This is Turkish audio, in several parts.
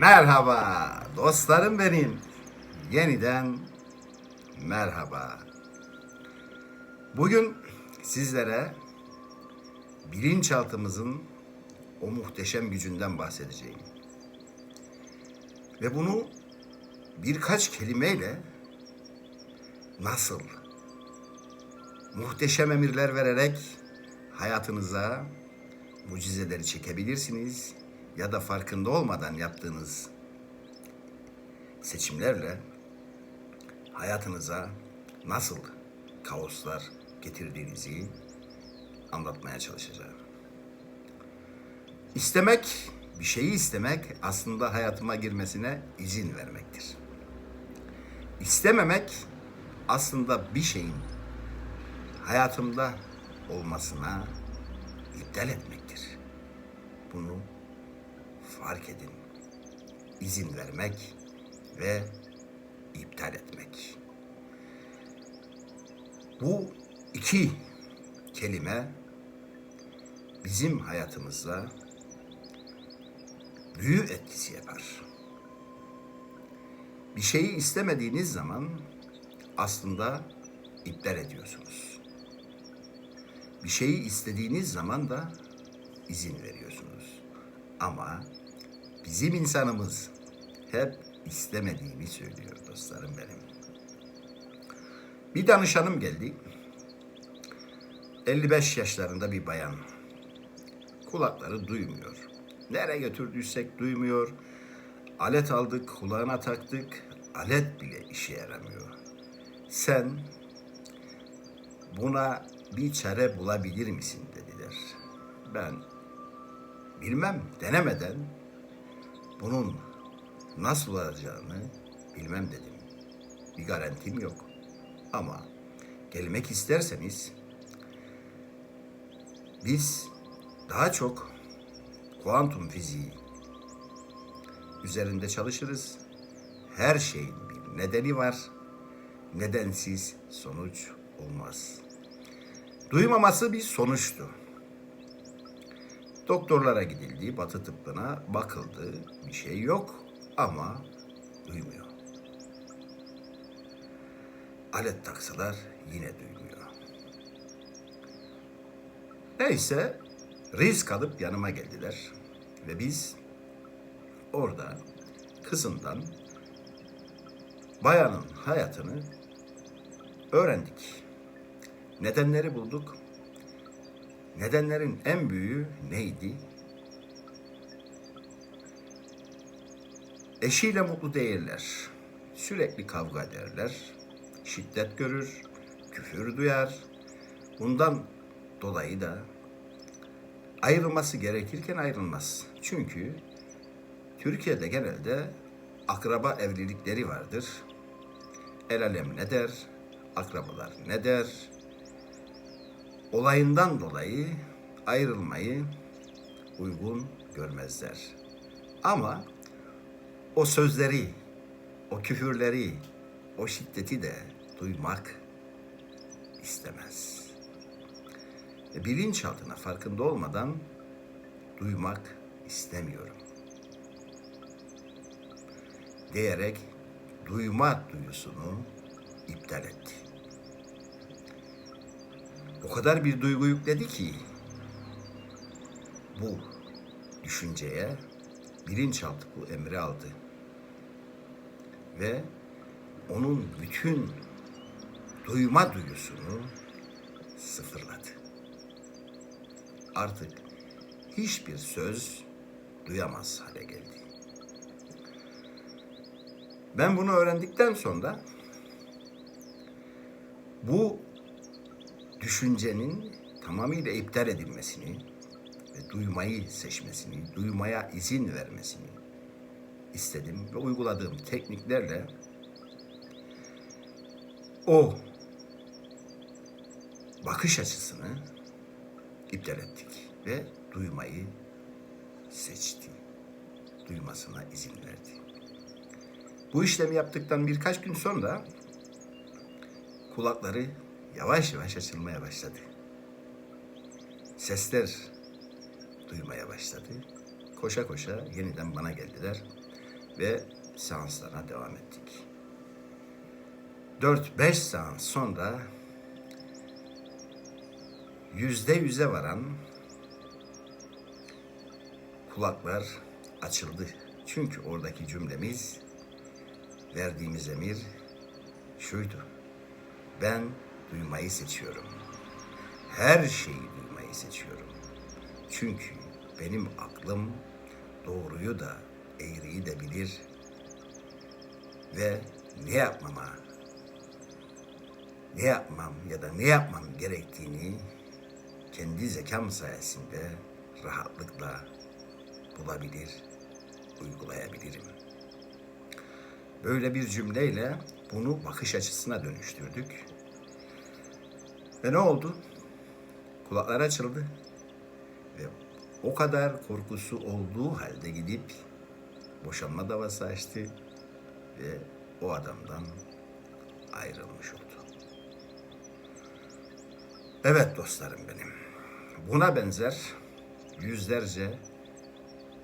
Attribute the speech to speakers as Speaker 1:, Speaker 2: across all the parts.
Speaker 1: Merhaba dostlarım benim. Yeniden merhaba. Bugün sizlere bilinçaltımızın o muhteşem gücünden bahsedeceğim. Ve bunu birkaç kelimeyle nasıl muhteşem emirler vererek hayatınıza mucizeleri çekebilirsiniz ya da farkında olmadan yaptığınız seçimlerle hayatınıza nasıl kaoslar getirdiğinizi anlatmaya çalışacağım. İstemek, bir şeyi istemek aslında hayatıma girmesine izin vermektir. İstememek aslında bir şeyin hayatımda olmasına iptal etmektir. Bunu fark edin. İzin vermek ve iptal etmek. Bu iki kelime bizim hayatımızda büyü etkisi yapar. Bir şeyi istemediğiniz zaman aslında iptal ediyorsunuz. Bir şeyi istediğiniz zaman da izin veriyorsunuz. Ama bizim insanımız hep istemediğini söylüyor dostlarım benim. Bir danışanım geldi. 55 yaşlarında bir bayan. Kulakları duymuyor. Nereye götürdüysek duymuyor. Alet aldık, kulağına taktık. Alet bile işe yaramıyor. Sen buna bir çare bulabilir misin dediler. Ben bilmem denemeden bunun nasıl olacağını bilmem dedim. Bir garantim yok. Ama gelmek isterseniz biz daha çok kuantum fiziği üzerinde çalışırız. Her şeyin bir nedeni var. Nedensiz sonuç olmaz. Duymaması bir sonuçtu. Doktorlara gidildi, batı tıbbına bakıldı. Bir şey yok ama duymuyor. Alet taksalar yine duymuyor. Neyse risk alıp yanıma geldiler. Ve biz orada kızından bayanın hayatını öğrendik. Nedenleri bulduk. Nedenlerin en büyüğü neydi? Eşiyle mutlu değiller. Sürekli kavga ederler. Şiddet görür, küfür duyar. Bundan dolayı da ayrılması gerekirken ayrılmaz. Çünkü Türkiye'de genelde akraba evlilikleri vardır. El alem ne der, akrabalar ne der, olayından dolayı ayrılmayı uygun görmezler. Ama o sözleri, o küfürleri, o şiddeti de duymak istemez. E, bilinçaltına farkında olmadan duymak istemiyorum. Diyerek duyma duyusunu iptal etti. O kadar bir duygu yükledi ki bu düşünceye bilinçaltı bu emri aldı. Ve onun bütün duyma duyusunu sıfırladı. Artık hiçbir söz duyamaz hale geldi. Ben bunu öğrendikten sonra bu düşüncenin tamamıyla iptal edilmesini ve duymayı seçmesini, duymaya izin vermesini istedim ve uyguladığım tekniklerle o bakış açısını iptal ettik ve duymayı seçti. Duymasına izin verdi. Bu işlemi yaptıktan birkaç gün sonra kulakları yavaş yavaş açılmaya başladı. Sesler duymaya başladı. Koşa koşa yeniden bana geldiler. ve seanslara devam ettik. 4-5 seans sonra yüzde yüze varan kulaklar açıldı. Çünkü oradaki cümlemiz, verdiğimiz emir şuydu. Ben duymayı seçiyorum. Her şeyi duymayı seçiyorum. Çünkü benim aklım doğruyu da eğriyi de bilir ve ne yapmama, ne yapmam ya da ne yapmam gerektiğini kendi zekam sayesinde rahatlıkla bulabilir, uygulayabilirim. Böyle bir cümleyle bunu bakış açısına dönüştürdük. Ve ne oldu? Kulaklar açıldı. Ve o kadar korkusu olduğu halde gidip boşanma davası açtı ve o adamdan ayrılmış oldu. Evet dostlarım benim. Buna benzer yüzlerce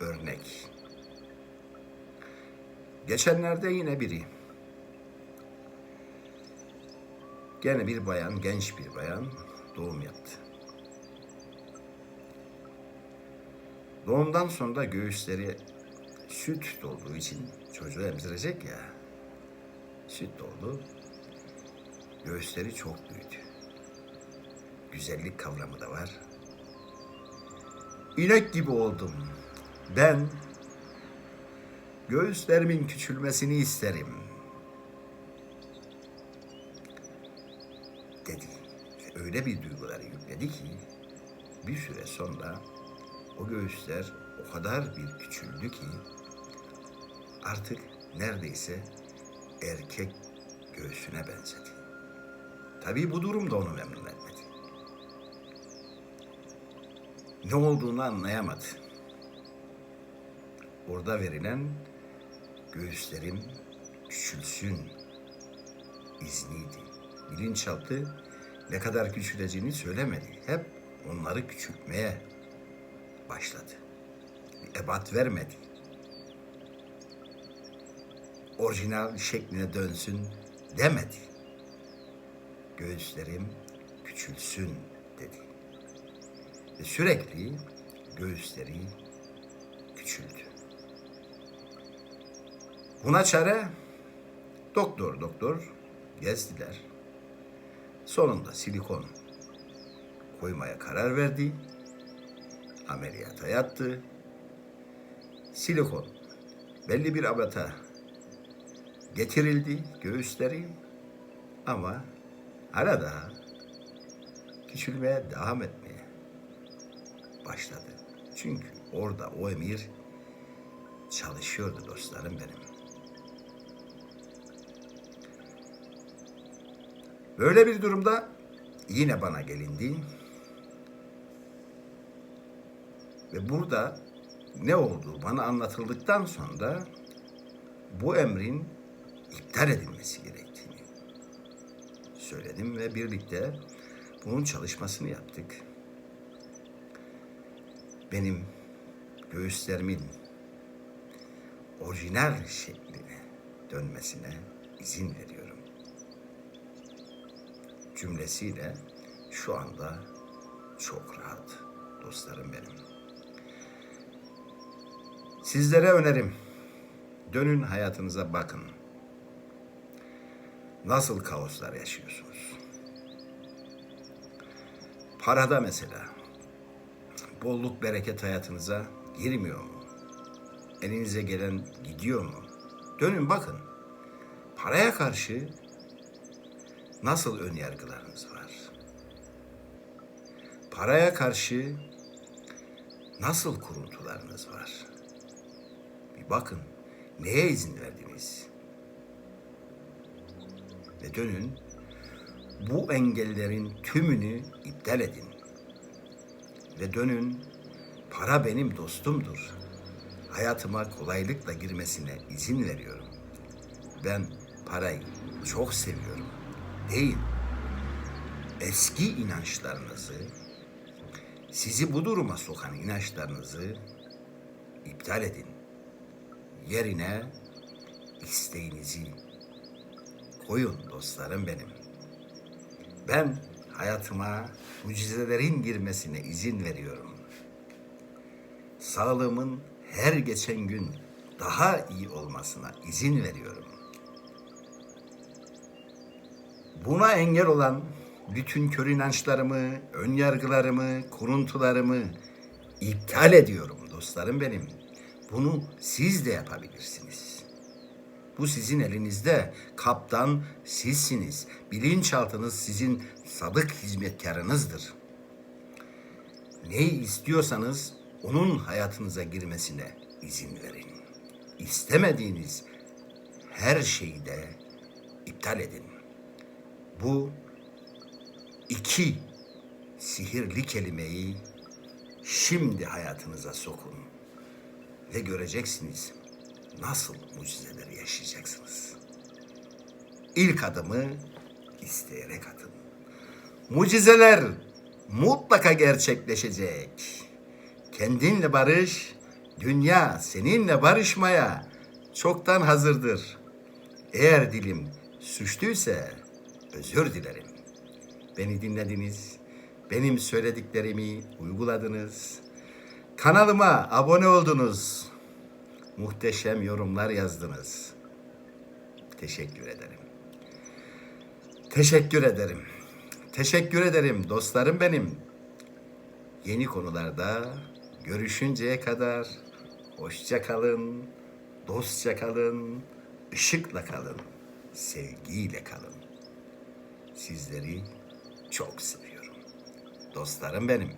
Speaker 1: örnek. Geçenlerde yine biri gene bir bayan, genç bir bayan doğum yaptı. Doğumdan sonra göğüsleri süt dolduğu için çocuğu emzirecek ya. Süt doldu. Göğüsleri çok büyüdü. Güzellik kavramı da var. İnek gibi oldum. Ben göğüslerimin küçülmesini isterim. Dedi. Ve öyle bir duyguları yükledi ki bir süre sonra o göğüsler o kadar bir küçüldü ki artık neredeyse erkek göğsüne benzedi. Tabii bu durum da onu memnun etmedi. Ne olduğunu anlayamadı. Orada verilen göğüslerim küçülsün izniydi. Bilinçaltı ne kadar küçüleceğini söylemedi. Hep onları küçültmeye başladı. Ebat vermedi. Orijinal şekline dönsün demedi. Göğüslerim küçülsün dedi. Ve sürekli göğüsleri küçüldü. Buna çare doktor doktor gezdiler. Sonunda silikon koymaya karar verdi. Ameliyata yattı. Silikon belli bir abata getirildi göğüsleri ama hala daha küçülmeye devam etmeye başladı. Çünkü orada o emir çalışıyordu dostlarım benim. Böyle bir durumda yine bana gelindi. Ve burada ne olduğu bana anlatıldıktan sonra bu emrin iptal edilmesi gerektiğini söyledim ve birlikte bunun çalışmasını yaptık. Benim göğüslerimin orijinal şekline dönmesine izin veriyorum. Cümlesiyle şu anda çok rahat dostlarım benim. Sizlere önerim. Dönün hayatınıza bakın. Nasıl kaoslar yaşıyorsunuz? Parada mesela. Bolluk bereket hayatınıza girmiyor mu? Elinize gelen gidiyor mu? Dönün bakın. Paraya karşı nasıl ön yargılarınız var? Paraya karşı nasıl kuruntularınız var? Bir bakın neye izin verdiniz? Ve dönün bu engellerin tümünü iptal edin. Ve dönün para benim dostumdur. Hayatıma kolaylıkla girmesine izin veriyorum. Ben parayı çok seviyorum. Değil. Eski inançlarınızı, sizi bu duruma sokan inançlarınızı iptal edin. yerine isteğinizi koyun dostlarım benim. Ben hayatıma mucizelerin girmesine izin veriyorum. Sağlığımın her geçen gün daha iyi olmasına izin veriyorum. Buna engel olan bütün kör inançlarımı, ön yargılarımı, kuruntularımı iptal ediyorum dostlarım benim. Bunu siz de yapabilirsiniz. Bu sizin elinizde. Kaptan sizsiniz. Bilinçaltınız sizin sadık hizmetkarınızdır. Neyi istiyorsanız onun hayatınıza girmesine izin verin. İstemediğiniz her şeyi de iptal edin. Bu iki sihirli kelimeyi şimdi hayatınıza sokun ve göreceksiniz nasıl mucizeleri yaşayacaksınız. İlk adımı isteyerek atın. Mucizeler mutlaka gerçekleşecek. Kendinle barış, dünya seninle barışmaya çoktan hazırdır. Eğer dilim suçluysa özür dilerim. Beni dinlediniz, benim söylediklerimi uyguladınız. Kanalıma abone oldunuz. Muhteşem yorumlar yazdınız. Teşekkür ederim. Teşekkür ederim. Teşekkür ederim dostlarım benim. Yeni konularda görüşünceye kadar hoşça kalın, dostça kalın, ışıkla kalın, sevgiyle kalın. Sizleri çok seviyorum. Dostlarım benim.